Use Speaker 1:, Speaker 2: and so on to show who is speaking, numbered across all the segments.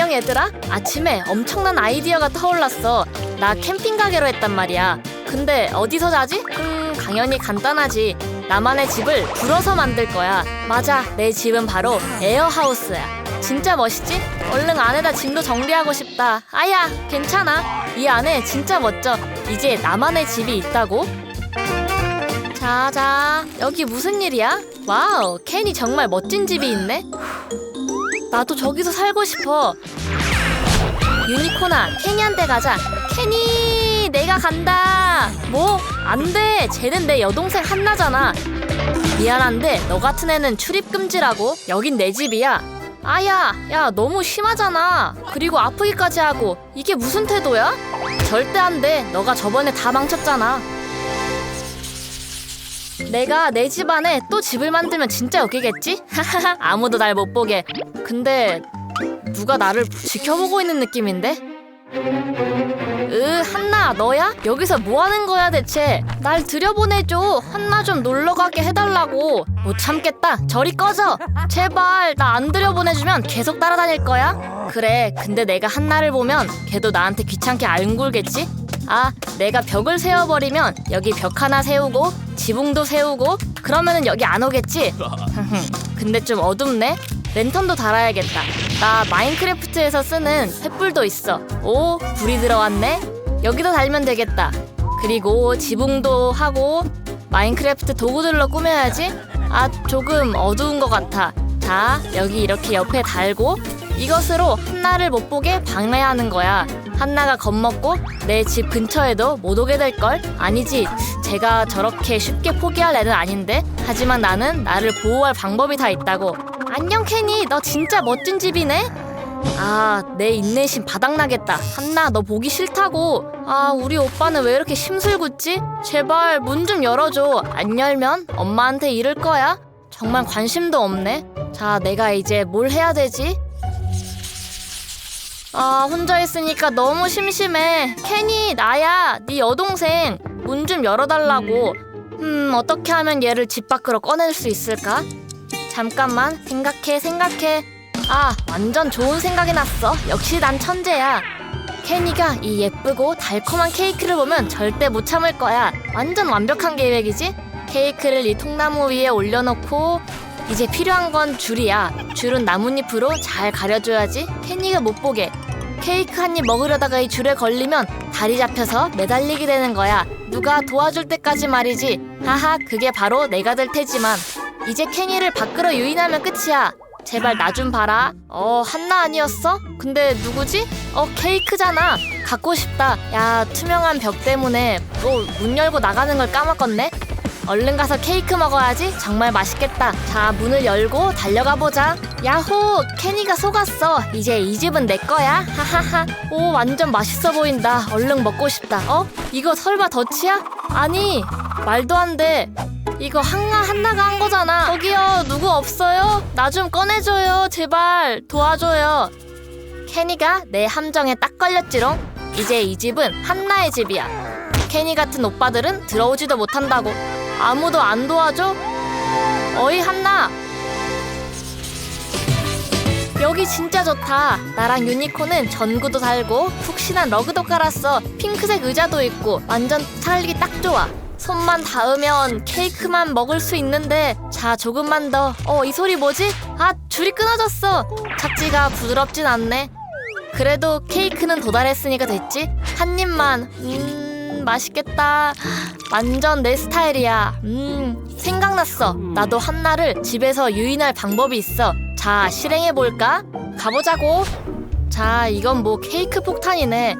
Speaker 1: 안녕 얘들아. 아침에 엄청난 아이디어가 떠올랐어. 나 캠핑 가기로 했단 말이야. 근데 어디서 자지? 음, 당연히 간단하지. 나만의 집을 불어서 만들 거야. 맞아, 내 집은 바로 에어하우스야. 진짜 멋있지? 얼른 안에다 짐도 정리하고 싶다. 아야, 괜찮아. 이 안에 진짜 멋져. 이제 나만의 집이 있다고? 자, 자, 여기 무슨 일이야? 와우, 켄이 정말 멋진 집이 있네. 나도 저기서 살고 싶어. 유니코나, 케니한테 가자. 케니, 내가 간다. 뭐? 안 돼. 쟤는 내 여동생 한나잖아. 미안한데 너 같은 애는 출입 금지라고. 여긴 내 집이야. 아야, 야, 너무 심하잖아. 그리고 아프기까지 하고. 이게 무슨 태도야? 절대 안 돼. 너가 저번에 다 망쳤잖아. 내가 내 집 안에 또 집을 만들면 진짜 웃기겠지? 하하하 아무도 날 못 보게. 근데 누가 나를 지켜보고 있는 느낌인데? 으 한나 너야? 여기서 뭐 하는 거야 대체? 날 들여보내줘. 한나 좀 놀러 가게 해달라고. 못 참겠다. 저리 꺼져. 제발 나 안 들여보내주면 계속 따라다닐 거야? 그래. 근데 내가 한나를 보면 걔도 나한테 귀찮게 앓굴겠지? 아, 내가 벽을 세워버리면 여기 벽 하나 세우고 지붕도 세우고 그러면은 여기 안 오겠지? 근데 좀 어둡네. 랜턴도 달아야겠다. 나 마인크래프트에서 쓰는 횃불도 있어. 오, 불이 들어왔네. 여기도 달면 되겠다. 그리고 지붕도 하고 마인크래프트 도구들로 꾸며야지. 아, 조금 어두운 것 같아. 자, 여기 이렇게 옆에 달고 이것으로 한나를 못 보게 방해하는 거야. 한나가 겁먹고 내 집 근처에도 못 오게 될 걸? 아니지. 제가 저렇게 쉽게 포기할 애는 아닌데. 하지만 나는 나를 보호할 방법이 다 있다고. 안녕 케니, 너 진짜 멋진 집이네. 아, 내 인내심 바닥나겠다. 한나, 너 보기 싫다고. 아, 우리 오빠는 왜 이렇게 심술궂지? 제발 문 좀 열어줘. 안 열면 엄마한테 이를 거야. 정말 관심도 없네. 자, 내가 이제 뭘 해야 되지? 아, 혼자 있으니까 너무 심심해. 케니, 나야. 네 여동생. 문 좀 열어달라고. 음, 어떻게 하면 얘를 집 밖으로 꺼낼 수 있을까? 잠깐만, 생각해, 생각해. 아, 완전 좋은 생각이 났어. 역시 난 천재야. 케니가 이 예쁘고 달콤한 케이크를 보면 절대 못 참을 거야. 완전 완벽한 계획이지? 케이크를 이 통나무 위에 올려놓고 이제 필요한 건 줄이야. 줄은 나뭇잎으로 잘 가려줘야지. 케니가 못 보게. 케이크 한 입 먹으려다가 이 줄에 걸리면 다리 잡혀서 매달리게 되는 거야. 누가 도와줄 때까지 말이지. 하하, 그게 바로 내가 될 테지만. 이제 케니를 밖으로 유인하면 끝이야. 제발 나 좀 봐라. 어, 한나 아니었어? 근데 누구지? 어, 케이크잖아. 갖고 싶다. 야, 투명한 벽 때문에 또문 열고 나가는 걸 까먹었네. 얼른 가서 케이크 먹어야지. 정말 맛있겠다. 자, 문을 열고 달려가 보자. 야호! 케니가 속았어. 이제 이 집은 내 거야. 하하하. 오, 완전 맛있어 보인다. 얼른 먹고 싶다. 어? 이거 설마 덧치야? 아니, 말도 안 돼. 이거 한나 한나가 한 거잖아. 저기요, 누구 없어요? 나 좀 꺼내줘요, 제발 도와줘요. 케니가 내 함정에 딱 걸렸지롱. 이제 이 집은 한나의 집이야. 케니 같은 오빠들은 들어오지도 못한다고. 아무도 안 도와줘? 어이 한나. 여기 진짜 좋다. 나랑 유니콘은 전구도 달고 푹신한 러그도 깔았어. 핑크색 의자도 있고 완전 살기 딱 좋아. 손만 닿으면 케이크만 먹을 수 있는데 자 조금만 더. 어 이 소리 뭐지? 아 줄이 끊어졌어. 착지가 부드럽진 않네. 그래도 케이크는 도달했으니까 됐지. 한 입만. 음 맛있겠다. 완전 내 스타일이야. 음 생각났어. 나도 한나를 집에서 유인할 방법이 있어. 자 실행해 볼까? 가보자고. 자 이건 뭐 케이크 폭탄이네.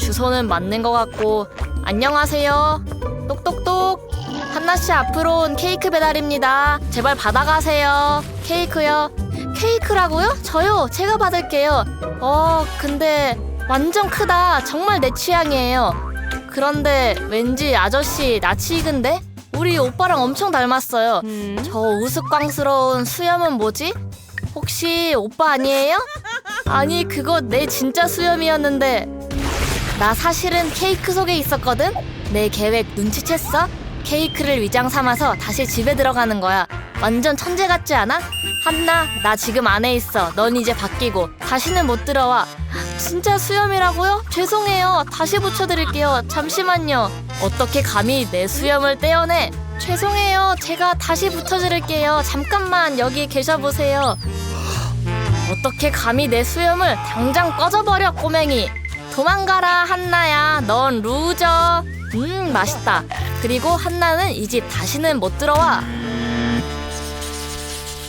Speaker 1: 주소는 맞는 것 같고. 안녕하세요. 똑똑똑. 한나 씨 앞으로 온 케이크 배달입니다. 제발 받아가세요. 케이크요. 케이크라고요? 저요. 제가 받을게요. 어, 근데 완전 크다. 정말 내 취향이에요. 그런데 왠지 아저씨 낯이 익은데? 우리 오빠랑 엄청 닮았어요. 저 우스꽝스러운 수염은 뭐지? 혹시 오빠 아니에요? 아니, 그거 내 진짜 수염이었는데. 나 사실은 케이크 속에 있었거든? 내 계획 눈치챘어? 케이크를 위장 삼아서 다시 집에 들어가는 거야. 완전 천재 같지 않아? 한나 나 지금 안에 있어 넌 이제 바뀌고 다시는 못 들어와 진짜 수염이라고요? 죄송해요. 다시 붙여드릴게요. 잠시만요. 어떻게 감히 내 수염을 떼어내? 죄송해요. 제가 다시 붙여드릴게요. 잠깐만 여기 계셔보세요. 어떻게 감히 내 수염을 당장 꺼져버려 꼬맹이? 도망가라 한나야. 넌 루저. 음 맛있다. 그리고 한나는 이 집 다시는 못 들어와.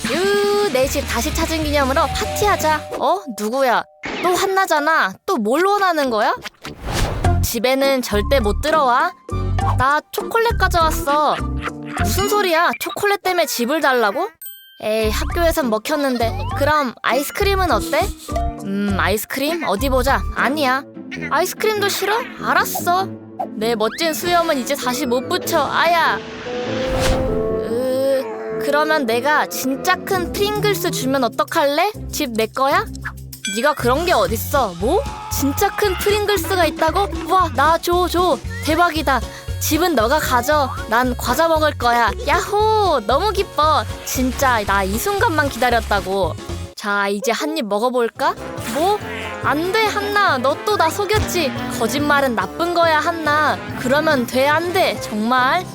Speaker 1: 유 내 집 다시 찾은 기념으로 파티하자. 어? 누구야 또 한나잖아. 또 뭘 원하는 거야? 집에는 절대 못 들어와. 나 초콜릿 가져왔어. 무슨 소리야? 초콜릿 때문에 집을 달라고? 에이 학교에선 먹혔는데. 그럼 아이스크림은 어때? 음 아이스크림? 어디 보자. 아니야. 아이스크림도 싫어? 알았어. 내 멋진 수염은 이제 다시 못 붙여. 아야. 으 그러면 내가 진짜 큰 프링글스 주면 어떡할래? 집 내 거야 네가 그런 게 어딨어 뭐? 진짜 큰 프링글스가 있다고? 와 나 줘 줘. 대박이다. 집은 너가 가져. 난 과자 먹을 거야. 야호! 너무 기뻐. 진짜 나 이 순간만 기다렸다고. 자 이제 한 입 먹어볼까? 뭐? 안 돼 한나. 너 또 나 속였지. 거짓말은 나쁜 거야 한나. 그러면 돼 안 돼? 정말?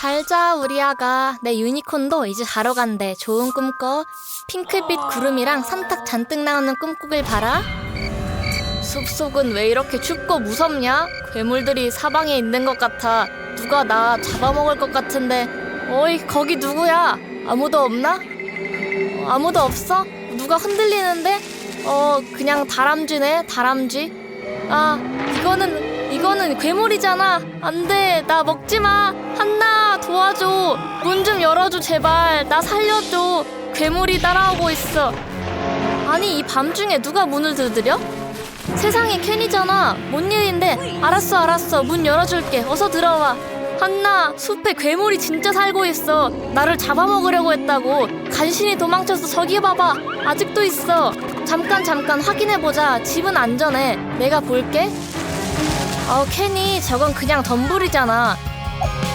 Speaker 1: 잘 자 우리 아가. 내 유니콘도 이제 자러 간대. 좋은 꿈 꿔 핑크빛 구름이랑 산탁 잔뜩 나오는 꿈꾸길 바라. 숲속은 왜 이렇게 춥고 무섭냐? 괴물들이 사방에 있는 것 같아. 누가 나 잡아먹을 것 같은데. 어이 거기 누구야? 아무도 없나? 어, 아무도 없어? 누가 흔들리는데? 어 그냥 다람쥐네 다람쥐. 아 이거는 이거는 괴물이잖아. 안 돼 나 먹지 마. 한나 도와줘. 문 좀 열어줘 제발. 나 살려줘 괴물이 따라오고 있어. 아니 이 밤중에 누가 문을 두드려? 세상에 캔이잖아. 뭔 일인데? 알았어 알았어. 문 열어줄게. 어서 들어와. 한나 숲에 괴물이 진짜 살고 있어. 나를 잡아먹으려고 했다고. 간신히 도망쳐서 저기 봐봐. 아직도 있어. 잠깐 잠깐 확인해보자. 집은 안전해. 내가 볼게. 어 캔이 저건 그냥 덤불이잖아.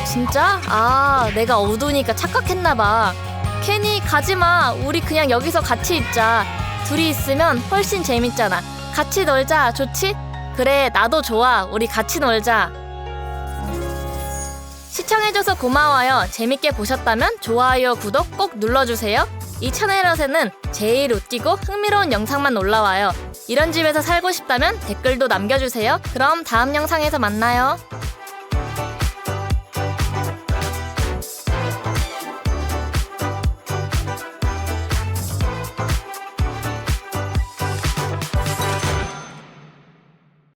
Speaker 1: 진짜? 아 내가 어두우니까 착각했나봐 캔이 가지마. 우리 그냥 여기서 같이 있자. 둘이 있으면 훨씬 재밌잖아. 같이 놀자. 좋지? 그래 나도 좋아. 우리 같이 놀자. 시청해줘서 고마워요. 재밌게 보셨다면 좋아요 구독 꼭 눌러주세요. 이 채널에서는 제일 웃기고 흥미로운 영상만 올라와요. 이런 집에서 살고 싶다면 댓글도 남겨주세요. 그럼 다음 영상에서 만나요